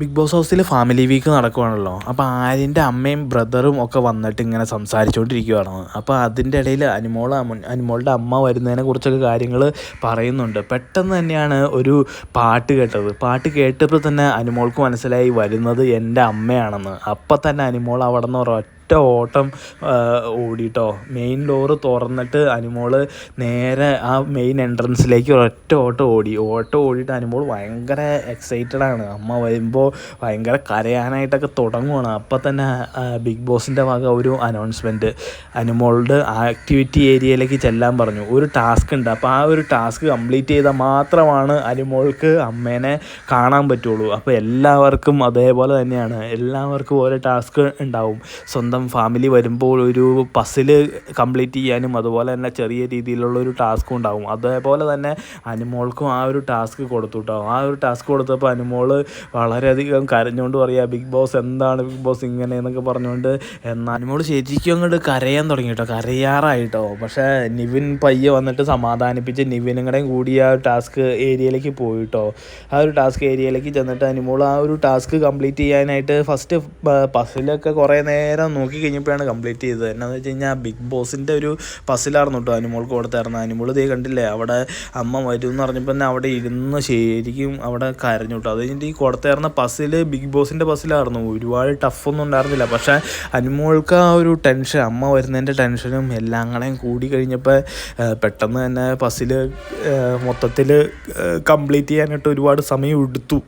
Big boss ഹൗസിൽ family week നടക്കുവാണല്ലോ. അപ്പോൾ ആര്യന്റെ അമ്മയും ബ്രദറും ഒക്കെ വന്നിട്ട് ഇങ്ങനെ സംസാരിച്ചുകൊണ്ടിരിക്കുകയാണ് അപ്പോൾ അതിന്റെ ഇടയിൽ അനുമോൾ അനുമോളുടെ അമ്മ വരുന്നതിനെ കുറിച്ചൊക്കെ കാര്യങ്ങൾ പറയുന്നുണ്ട്. പെട്ടെന്ന് തന്നെയാണ് ഒരു പാട്ട് കേട്ടത്. പാട്ട് കേട്ടപ്പോൾ തന്നെ അനുമോൾക്ക് മനസ്സിലായി വരുന്നത് എന്റെ അമ്മയാണെന്ന്. അപ്പം തന്നെ അനുമോൾ അവിടെ നിന്ന് ഒറ്റ ഓട്ടം ഓടിട്ടോ. മെയിൻ ഡോറ് തുറന്നിട്ട് അനുമോൾ നേരെ ആ മെയിൻ എൻട്രൻസിലേക്ക് ഒറ്റ ഓട്ടം ഓടി. ഓട്ടം ഓടിയിട്ട് അനുമോൾ ഭയങ്കര എക്സൈറ്റഡ് ആണ്. അമ്മ വരുമ്പോൾ ഭയങ്കര കരയാനായിട്ടൊക്കെ തുടങ്ങുവാണ്. അപ്പം തന്നെ ബിഗ് ബോസിന്റെ വക ഒരു അനൗൺസ്മെന്റ് അനുമോളുടെ ആക്ടിവിറ്റി ഏരിയയിലേക്ക് ചെല്ലാൻ പറഞ്ഞു. ഒരു ടാസ്ക് ഉണ്ട്. അപ്പോൾ ആ ഒരു ടാസ്ക് കംപ്ലീറ്റ് ചെയ്താൽ മാത്രമാണ് അനുമോൾക്ക് അമ്മേനെ കാണാൻ പറ്റുള്ളൂ. അപ്പോൾ എല്ലാവർക്കും അതേപോലെ തന്നെയാണ്. എല്ലാവർക്കും ഓരോ ടാസ്ക് ഉണ്ടാവും. സ്വന്തം സ്വന്തം ഫാമിലി വരുമ്പോൾ ഒരു പസിൽ കംപ്ലീറ്റ് ചെയ്യാനും അതുപോലെ തന്നെ ചെറിയ രീതിയിലുള്ള ഒരു ടാസ്ക് ഉണ്ടാകും അതേപോലെ തന്നെ അനുമോൾക്കും ആ ഒരു ടാസ്ക് കൊടുത്തു കേട്ടോ ആ ഒരു ടാസ്ക് കൊടുത്തപ്പോൾ അനുമോൾ വളരെയധികം കരഞ്ഞുകൊണ്ട് പറയുക ബിഗ് ബോസ് എന്താണ്? ബിഗ് ബോസ് ഇങ്ങനെ എന്നൊക്കെ പറഞ്ഞുകൊണ്ട് എന്നാൽ അനുമോൾ ശരിക്കും അങ്ങോട്ട് കരയാൻ തുടങ്ങി കേട്ടോ കരയാറായിട്ടോ. പക്ഷേ നിവിൻ പയ്യെ വന്നിട്ട് സമാധാനിപ്പിച്ച് നിവിനും കൂടെ കൂടി ആ ടാസ്ക് ഏരിയയിലേക്ക് പോയിട്ടോ. ആ ഒരു ടാസ്ക് ഏരിയയിലേക്ക് ചെന്നിട്ട് അനുമോൾ ആ ഒരു ടാസ്ക് കംപ്ലീറ്റ് ചെയ്യാനായിട്ട് ഫസ്റ്റ് പസിലൊക്കെ കുറേ നേരം നോക്കി. കഴിഞ്ഞപ്പോഴാണ് കംപ്ലീറ്റ് ചെയ്തത്. എന്നാന്ന് വെച്ച് കഴിഞ്ഞാൽ ബിഗ് ബോസിന്റെ ഒരു പസിലായിരുന്നു കേട്ടോ അനുമോൾക്ക് കൊടുത്തായിരുന്നു അനുമോൾ ദേ കണ്ടില്ലേ അവിടെ അമ്മ വരും എന്ന് പറഞ്ഞപ്പോൾ തന്നെ അവിടെ ഇരുന്ന് ശരിക്കും അവിടെ കരഞ്ഞു കേട്ടോ അത് കഴിഞ്ഞിട്ട് ഈ കൊടുത്തായിരുന്ന പസിൽ ബിഗ് ബോസിന്റെ പസിലായിരുന്നു ഒരുപാട് ടഫൊന്നും ഉണ്ടായിരുന്നില്ല. പക്ഷേ അനുമോൾക്ക് ആ ഒരു ടെൻഷൻ അമ്മ വരുന്നതിന്റെ ടെൻഷനും എല്ലാം കൂടെയും കൂടി കഴിഞ്ഞപ്പോൾ പെട്ടെന്ന് തന്നെ പസിൽ മൊത്തത്തിൽ കംപ്ലീറ്റ് ചെയ്യാനായിട്ട് ഒരുപാട് സമയം എടുത്തു.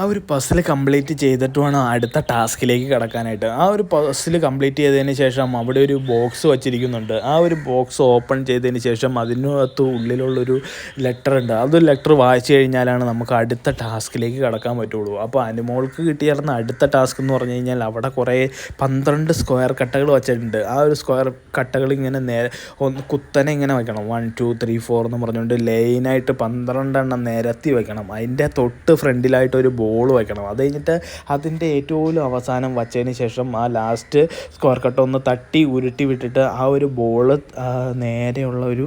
ആ ഒരു പസിൽ കംപ്ലീറ്റ് ചെയ്തിട്ട് വേണം അടുത്ത ടാസ്കിലേക്ക് കടക്കാനായിട്ട്. ആ ഒരു പസിൽ കംപ്ലീറ്റ് ചെയ്തതിന് ശേഷം അവിടെ ഒരു ബോക്സ് വച്ചിരിക്കുന്നുണ്ട്. ആ ഒരു ബോക്സ് ഓപ്പൺ ചെയ്തതിന് ശേഷം അതിനകത്ത് ഉള്ളിലുള്ളൊരു ലെറ്റർ ഉണ്ട്. അത് ലെറ്റർ വായിച്ചു കഴിഞ്ഞാലാണ് നമുക്ക് അടുത്ത ടാസ്കിലേക്ക് കടക്കാൻ പറ്റുള്ളൂ. അപ്പോൾ അനുമോൾക്ക് കിട്ടിയിരുന്ന അടുത്ത ടാസ്ക് എന്ന് പറഞ്ഞു കഴിഞ്ഞാൽ അവിടെ കുറേ പന്ത്രണ്ട് സ്ക്വയർ കട്ടകൾ വെച്ചിട്ടുണ്ട്. ആ ഒരു സ്ക്വയർ കട്ടകൾ ഇങ്ങനെ നേരെ ഒന്ന് കുത്തനെ ഇങ്ങനെ വെക്കണം. വൺ ടു ത്രീ ഫോർ എന്ന് പറഞ്ഞുകൊണ്ട് ലൈനായിട്ട് പന്ത്രണ്ടെണ്ണം നിരത്തി വെക്കണം. അതിന്റെ തൊട്ട് ഫ്രണ്ടിലായിട്ട് ഒരു ബോൾ വയ്ക്കണം അത് കഴിഞ്ഞിട്ട് അതിന്റെ ഏറ്റവും അവസാനം വച്ചതിന് ശേഷം ആ ലാസ്റ്റ് സ്ക്വയർ കട്ട് ഒന്ന് തട്ടി ഉരുട്ടി വിട്ടിട്ട് ആ ഒരു ബോൾ നേരെയുള്ള ഒരു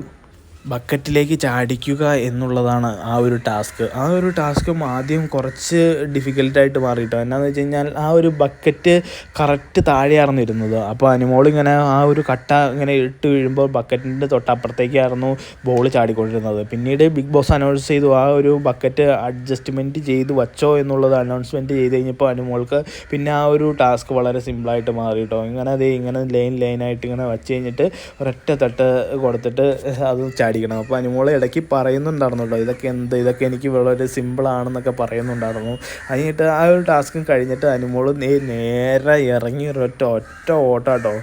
ബക്കറ്റിലേക്ക് ചാടിക്കുക എന്നുള്ളതാണ് ആ ഒരു ടാസ്ക്. ആ ഒരു ടാസ്കും ആദ്യം കുറച്ച് ഡിഫിക്കൽട്ടായിട്ട് മാറിയിട്ടോ. എന്നാന്ന് വെച്ച് കഴിഞ്ഞാൽ ആ ഒരു ബക്കറ്റ് കറക്റ്റ് താഴെയായിരുന്നു അപ്പോൾ അനുമോൾ ഇങ്ങനെ ആ ഒരു കട്ട ഇങ്ങനെ ഇട്ട് വീഴുമ്പോൾ ബക്കറ്റിന്റെ തൊട്ടപ്പുറത്തേക്കായിരുന്നു ബോൾ ചാടിക്കൊണ്ടിരുന്നത്. പിന്നീട് ബിഗ് ബോസ് അനൗൺസ് ചെയ്തു ആ ഒരു ബക്കറ്റ് അഡ്ജസ്റ്റ്മെന്റ് ചെയ്ത് വച്ചോ എന്നുള്ളത് അനൗൺസ്മെന്റ് ചെയ്ത് കഴിഞ്ഞപ്പോൾ അനുമോൾക്ക് പിന്നെ ആ ഒരു ടാസ്ക് വളരെ സിമ്പിളായിട്ട് മാറിയിട്ടോ. ഇങ്ങനെ അതേ ഇങ്ങനെ ലൈൻ ലൈനായിട്ട് ഇങ്ങനെ വച്ച് കഴിഞ്ഞിട്ട് ഒരൊറ്റ തട്ട് കൊടുത്തിട്ട് അത് ചാടിക്കണം അപ്പോൾ അനുമോളെ ഇടയ്ക്ക് പറയുന്നുണ്ടായിരുന്നു ഇതൊക്കെ എന്ത്? ഇതൊക്കെ എനിക്ക് വളരെ സിമ്പിളാണെന്നൊക്കെ പറയുന്നുണ്ടായിരുന്നു. അതിനിട്ട് ആ ഒരു ടാസ്കും കഴിഞ്ഞിട്ട് അനുമോൾ നേരെ ഇറങ്ങി ഒരൊറ്റ ഒറ്റ ഓട്ടോ കേട്ടോ.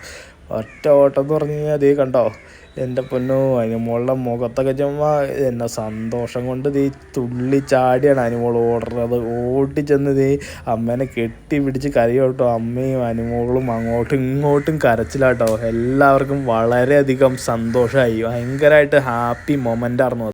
ഒറ്റ ഓട്ടം എന്ന് പറഞ്ഞു കഴിഞ്ഞാൽ അതേ കണ്ടോ? എന്റെ പൊന്നോ അനിമോളുടെ മുഖത്തൊക്കെ ചുമ്മാ എന്നെ സന്തോഷം കൊണ്ട് തീ തുള്ളി ചാടിയാണ് അനുമോൾ ഓടുന്നത്. ഓടിച്ചെന്ന് തീ അമ്മേനെ കെട്ടി പിടിച്ച് കരയോട്ടോ. അമ്മയും അനിമോളും അങ്ങോട്ടും ഇങ്ങോട്ടും കരച്ചിലാട്ടോ. എല്ലാവർക്കും വളരെയധികം സന്തോഷമായി ഭയങ്കരമായിട്ട് ഹാപ്പി മൊമെന്റ് ആയിരുന്നു